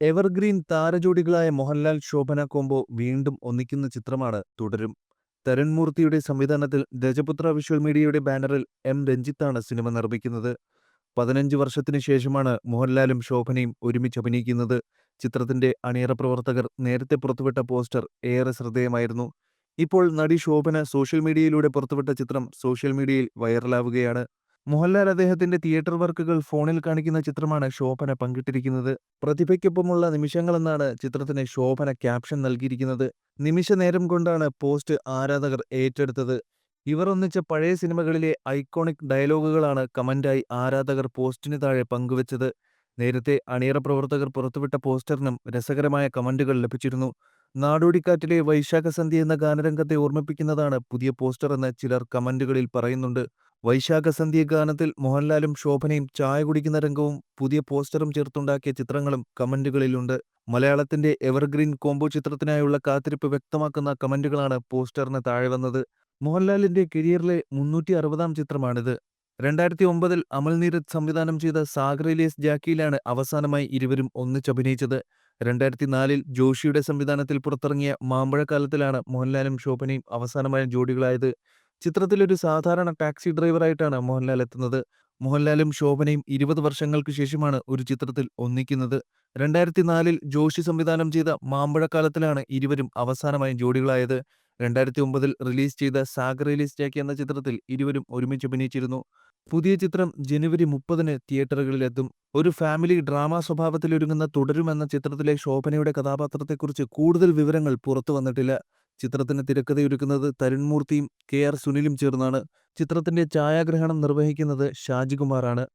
Evergreen താരജോഡികളായ Mohanlal Shobhana combo വീണ്ടും ഒന്നിക്കുന്ന ചിത്രമാണ് തുടരും. തരൺമൂർത്തിയുടെ സംവിധാനത്തിൽ രജപുത്ര വിഷ്വൽ മീഡിയയുടെ ബാനറിൽ എം. രഞ്ജിത്താണ് സിനിമ നിർമ്മിക്കുന്നത്. പതിനഞ്ച് വർഷത്തിനു ശേഷമാണ് മോഹൻലാലും ശോഭനയും ഒരുമിച്ച് അഭിനയിക്കുന്നത്. ചിത്രത്തിന്റെ അണിയറ പ്രവർത്തകർ നേരത്തെ പുറത്തുവിട്ട പോസ്റ്റർ ഏറെ ശ്രദ്ധേയമായിരുന്നു. ഇപ്പോൾ നടി ശോഭന സോഷ്യൽ മീഡിയയിലൂടെ പുറത്തുവിട്ട ചിത്രം സോഷ്യൽ മീഡിയയിൽ വൈറലാവുകയാണ്. മോഹൻലാൽ അദ്ദേഹത്തിന്റെ തിയേറ്റർ വർക്കുകൾ ഫോണിൽ കാണിക്കുന്ന ചിത്രമാണ് ശോഭന പങ്കിട്ടിരിക്കുന്നത്. പ്രതിഭയ്ക്കൊപ്പമുള്ള നിമിഷങ്ങളെന്നാണ് ചിത്രത്തിന് ശോഭന ക്യാപ്ഷൻ നൽകിയിരിക്കുന്നത്. നിമിഷ നേരം കൊണ്ടാണ് പോസ്റ്റ് ആരാധകർ ഏറ്റെടുത്തത്. ഇവർ ഒന്നിച്ച പഴയ സിനിമകളിലെ ഐക്കോണിക് ഡയലോഗുകളാണ് കമന്റായി ആരാധകർ പോസ്റ്റിന് താഴെ പങ്കുവച്ചത്. നേരത്തെ അണിയറ പ്രവർത്തകർ പുറത്തുവിട്ട പോസ്റ്ററിനും രസകരമായ കമന്റുകൾ ലഭിച്ചിരുന്നു. നാടോടിക്കാറ്റിലെ വൈശാഖ സന്ധ്യ എന്ന ഗാനരംഗത്തെ ഓർമ്മിപ്പിക്കുന്നതാണ് പുതിയ പോസ്റ്റർ എന്ന് ചിലർ കമന്റുകളിൽ പറയുന്നുണ്ട്. വൈശാഖ സന്ധ്യ ഗാനത്തിൽ മോഹൻലാലും ശോഭനയും ചായ കുടിക്കുന്ന രംഗവും പുതിയ പോസ്റ്ററും ചേർത്തുണ്ടാക്കിയ ചിത്രങ്ങളും കമന്റുകളിലുണ്ട് മലയാളത്തിന്റെ എവർഗ്രീൻ കോംബോ ചിത്രത്തിനായുള്ള കാത്തിരിപ്പ് വ്യക്തമാക്കുന്ന കമന്റുകളാണ് പോസ്റ്ററിന് താഴെ വന്നത്. മോഹൻലാലിന്റെ കരിയറിലെ മുന്നൂറ്റി അറുപതാം ചിത്രമാണിത്. രണ്ടായിരത്തി ഒമ്പതിൽ അമൽ നീരജ് സംവിധാനം ചെയ്ത സാഗറിലേസ് ജാക്കിയിലാണ് അവസാനമായി ഇരുവരും ഒന്നിച്ചഭിനയിച്ചത് രണ്ടായിരത്തി നാലിൽ ജോഷിയുടെ സംവിധാനത്തിൽ പുറത്തിറങ്ങിയ മാമ്പഴക്കാലത്തിലാണ് മോഹൻലാലും ശോഭനയും അവസാനമായ ജോഡികളായത്. ചിത്രത്തിൽ ഒരു സാധാരണ ടാക്സി ഡ്രൈവറായിട്ടാണ് മോഹൻലാൽ എത്തുന്നത്. മോഹൻലാലും ശോഭനയും ഇരുപത് വർഷങ്ങൾക്ക് ശേഷമാണ് ഒരു ചിത്രത്തിൽ ഒന്നിക്കുന്നത്. രണ്ടായിരത്തി നാലിൽ ജോഷി സംവിധാനം ചെയ്ത മാമ്പഴക്കാലത്തിലാണ് ഇരുവരും അവസാനമായി ജോഡികളായത്. രണ്ടായിരത്തി ഒമ്പതിൽ റിലീസ് ചെയ്ത സാഗർ റിലീസ് എന്ന ചിത്രത്തിൽ ഇരുവരും ഒരുമിച്ച് അഭിനയിച്ചിരുന്നു. പുതിയ ചിത്രം ജനുവരി മുപ്പതിന് തിയേറ്ററുകളിലെത്തും. ഒരു ഫാമിലി ഡ്രാമ സ്വഭാവത്തിലൊരുങ്ങുന്ന തുടരുമെന്ന ചിത്രത്തിലെ ശോഭനയുടെ കഥാപാത്രത്തെക്കുറിച്ച് കൂടുതൽ വിവരങ്ങൾ പുറത്തു വന്നിട്ടില്ല. ചിത്രത്തിന് തിരക്കഥയൊരുക്കുന്നത് തരുൺമൂർത്തിയും കെ ആർ സുനിലും ചേർന്നാണ്. ചിത്രത്തിന്റെ ഛായാഗ്രഹണം നിർവഹിക്കുന്നത് ഷാജികുമാറാണ്.